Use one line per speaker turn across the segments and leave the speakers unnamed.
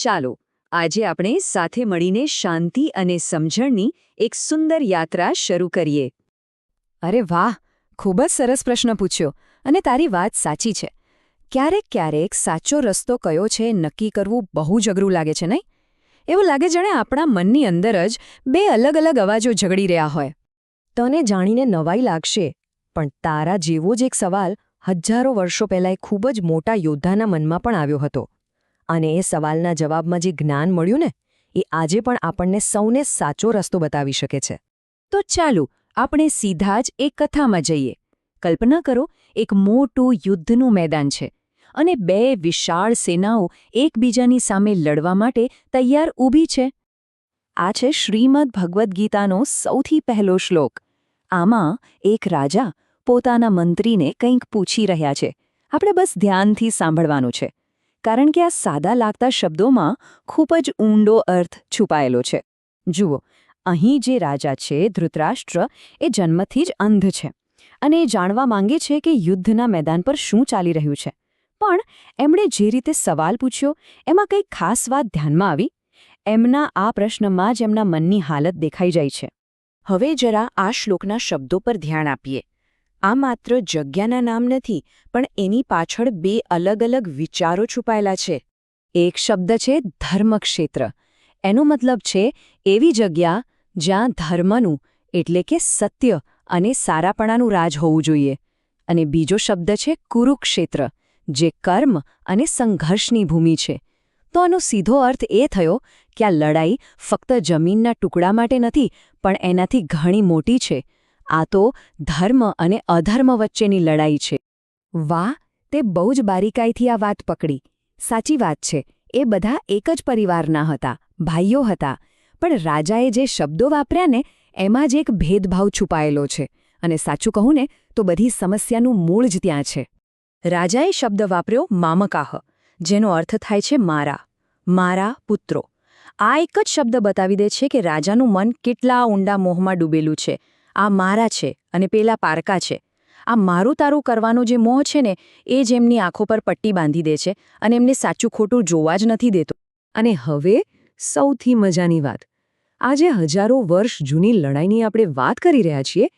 ચાલો, આજે આપણે સાથે મળીને શાંતિ અને સમજણની એક સુંદર યાત્રા શરૂ કરીએ.
અરે વાહ, ખૂબ જ સરસ પ્રશ્ન પૂછ્યો અને તારી વાત સાચી છે. ક્યારેક ક્યારેક સાચો રસ્તો કયો છે નક્કી કરવું બહુ જ અઘરું લાગે છે, નહીં? એવું લાગે જાણે આપણા મનની અંદર જ બે અલગ અલગ અવાજો ઝઘડી રહ્યા હોય. તને જાણીને નવાઈ લાગશે, પણ તારા જેવો જ એક સવાલ હજારો વર્ષો પહેલાં એક ખૂબ જ મોટા યોદ્ધાના મનમાં પણ આવ્યો હતો. અને એ સવાલના જવાબમાં જે જ્ઞાન મળ્યું ને, એ આજે પણ આપણને સૌને સાચો રસ્તો બતાવી શકે છે. તો ચાલો, આપણે સીધા જ એક કથામાં જઈએ. કલ્પના કરો, એક મોટું યુદ્ધનું મેદાન છે અને બે વિશાળ સેનાઓ એકબીજાની સામે લડવા માટે તૈયાર ઊભી છે. આ છે શ્રીમદ ભગવદ્ ગીતાનો સૌથી પહેલો શ્લોક. આમાં એક રાજા પોતાના મંત્રીને કંઈક પૂછી રહ્યા છે. આપણે બસ ધ્યાનથી સાંભળવાનું છે. કારણ કે આ સાદા લાગતા શબ્દોમાં ખૂબ જ ઊંડો અર્થ છુપાયેલો છે. જુઓ, અહીં જે રાજા છે, ધૃતરાષ્ટ્ર, એ જન્મથી જ અંધ છે અને એ જાણવા માંગે છે કે યુદ્ધના મેદાન પર શું ચાલી રહ્યું છે. પણ એમણે જે રીતે સવાલ પૂછ્યો, એમાં કંઈક ખાસ વાત ધ્યાનમાં આવી? એમના આ પ્રશ્નમાં જ એમના મનની હાલત દેખાઈ જાય છે. હવે જરા આ શ્લોકના શબ્દો પર ધ્યાન આપીએ. આ માત્ર જગ્યાના નામ નથી, પણ એની પાછળ બે અલગ અલગ વિચારો છુપાયેલા છે. એક શબ્દ છે ધર્મક્ષેત્ર. એનો મતલબ છે એવી જગ્યા જ્યાં ધર્મનું, એટલે કે સત્ય અને સારાપણાનું રાજ હોવું જોઈએ. અને બીજો શબ્દ છે કુરુક્ષેત્ર, જે કર્મ અને સંઘર્ષની ભૂમિ છે. તો આનો સીધો અર્થ એ થયો કે આ લડાઈ ફક્ત જમીનના ટુકડા માટે નથી, પણ એનાથી ઘણી મોટી છે. આ તો ધર્મ અને અધર્મ વચ્ચેની લડાઈ છે. વાહ, તે બહુ જ બારીકાઈથી આ વાત પકડી. સાચી વાત છે, એ બધા એક જ પરિવારના હતા, ભાઈઓ હતા. પણ રાજાએ જે શબ્દો વાપર્યા ને, એમાં જ એક ભેદભાવ છુપાયેલો છે. અને સાચું કહું ને, તો બધી સમસ્યાનું મૂળ જ ત્યાં છે. રાજાએ શબ્દ વાપર્યો મામકાહ, જેનો અર્થ થાય છે મારા મારા પુત્રો. આ એક જ શબ્દ બતાવી દે છે કે રાજાનું મન કેટલા ઊંડા મોહમાં ડૂબેલું છે. આ મારા છે અને પેલા પારકા છે. આ મારું તારું કરવાનો જે મોહ છે ને, એ જ એમની આંખો પર પટ્ટી બાંધી દે છે અને એમને સાચું ખોટું જોવા જ નથી દેતો. અને હવે સૌથી મજાની વાત. આજે હજારો વર્ષ જૂની લડાઈની આપણે વાત કરી રહ્યા છીએ,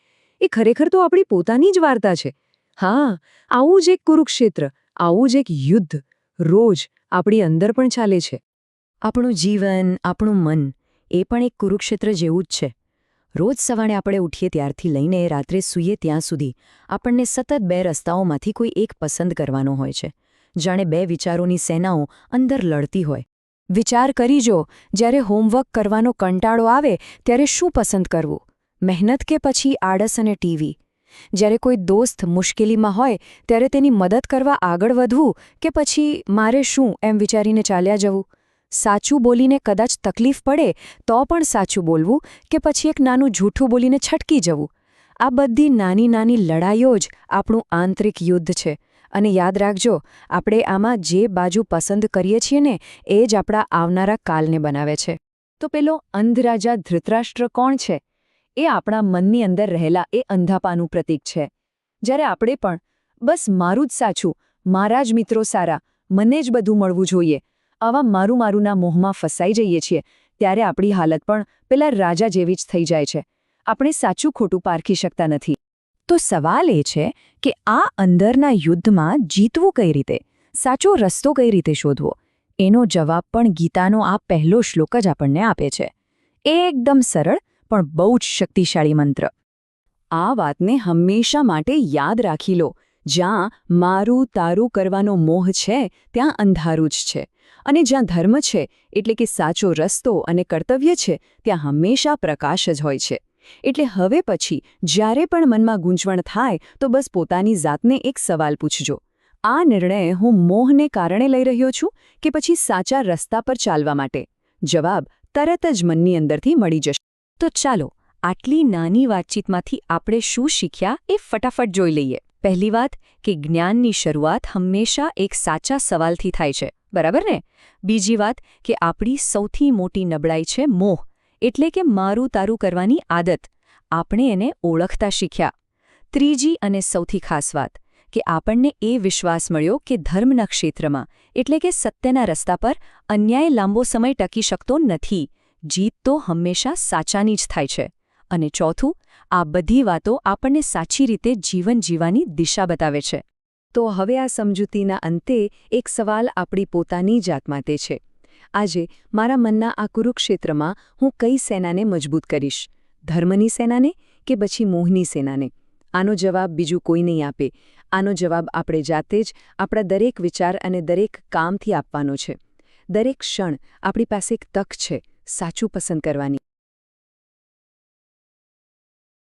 એ ખરેખર તો આપણી પોતાની જ વાર્તા છે. હા, આવું જ એક કુરુક્ષેત્ર, આવું જ એક યુદ્ધ, રોજ આપણી અંદર પણ ચાલે છે. આપણું જીવન, આપણું મન, એ પણ એક કુરુક્ષેત્ર જેવું જ છે. રોજ સવારે આપણે ઉઠીએ ત્યારથી લઈને રાત્રે સૂઈએ ત્યાં સુધી આપણને સતત બે રસ્તાઓમાંથી કોઈ એક પસંદ કરવાનો હોય છે. જાણે બે વિચારોની સેનાઓ અંદર લડતી હોય. વિચાર કરી જો જ્યારે હોમવર્ક કરવાનો કંટાળો આવે, ત્યારે શું પસંદ કરવું? મહેનત કે પછી આળસ અને ટીવી? જ્યારે કોઈ દોસ્ત મુશ્કેલીમાં હોય, ત્યારે તેની મદદ કરવા આગળ વધવું કે પછી મારે શું એમ વિચારીને ચાલ્યા જવું? સાચું બોલીને કદાચ તકલીફ પડે, તો પણ સાચું બોલવું કે પછી એક નાનું જૂઠું બોલીને છટકી જવું? આ બધી નાની નાની લડાઈઓ જ આપણું આંતરિક યુદ્ધ છે. અને યાદ રાખજો, આપણે આમાં જે બાજુ પસંદ કરીએ છીએ ને, એ જ આપણા આવનારા કાલને બનાવે છે. તો પેલો અંધરાજા ધૃતરાષ્ટ્ર કોણ છે? એ આપણા મનની અંદર રહેલા એ અંધાપાનું પ્રતીક છે. જ્યારે આપણે પણ, બસ મારું જ સાચું, મારા જ મિત્રો સારા, મને જ બધું મળવું જોઈએ આવા મારું મારુંના મોહમાં ફસાઈ જઈએ છીએ, ત્યારે આપણી હાલત પણ પેલા રાજા જેવી જ થઈ જાય છે. આપણે સાચું ખોટું પારખી શકતા નથી. તો સવાલ એ છે કે આ અંદરના યુદ્ધમાં જીતવું કઈ રીતે? સાચો રસ્તો કઈ રીતે શોધવો? એનો જવાબ પણ ગીતાનો આ પહેલો શ્લોક જ આપણને આપે છે. એ એકદમ સરળ, પણ બહુ જ શક્તિશાળી મંત્ર. આ વાતને હંમેશા માટે યાદ રાખી લો. જ્યાં મારું તારું કરવાનો મોહ છે, ત્યાં અંધારું જ છે. અને જ્યાં ધર્મ છે, એટલે કે સાચો રસ્તો અને કર્તવ્ય છે, ત્યાં હંમેશા પ્રકાશ જ હોય છે. એટલે હવે પછી, જ્યારે પણ મનમાં ગૂંચવણ થાય, તો બસ પોતાની જાતને એક સવાલ પૂછજો. આ નિર્ણય હું મોહને કારણે લઈ રહ્યો છું, કે પછી સાચા રસ્તા પર ચાલવા માટે? જવાબ, તરત જ મનની અંદરથી મળી જશે. તો ચાલો, આટલી નાની વાતચીતમાંથી આપણે શું શીખ્યા એ ફટાફટ જોઈ લઈએ. પહેલી વાત કે જ્ઞાનની શરૂઆત હંમેશા એક સાચા સવાલથી થાય છે, બરાબર ને? બીજી વાત કે આપણી સૌથી મોટી નબળાઈ છે મોહ, એટલે કે મારું તારું કરવાની આદત. આપણે એને ઓળખતા શીખ્યા. ત્રીજી અને સૌથી ખાસ વાત કે આપણને એ વિશ્વાસ મળ્યો કે ધર્મના ક્ષેત્રમાં, એટલે કે સત્યના રસ્તા પર, અન્યાય લાંબો સમય ટકી શકતો નથી. જીત તો હંમેશા સાચાની જ થાય છે. અને ચોથું આ બધી વાતો આપણને સાચી રીતે જીવન જીવવાની દિશા બતાવે છે.
તો હવે આ સમજૂતીના અંતે એક સવાલ આપણી પોતાની જાત માટે છે. આજે મારા મનના આ કુરુક્ષેત્રમાં હું કઈ સેનાને મજબૂત કરીશ? ધર્મની સેનાને કે પછી મોહની સેનાને? આનો જવાબ બીજું કોઈ નહીં આપે. આનો જવાબ આપણે જાતે જ આપણા દરેક વિચાર અને દરેક કામથી આપવાનો છે. દરેક ક્ષણ આપણી પાસે એક તક છે, સાચું પસંદ કરવાની.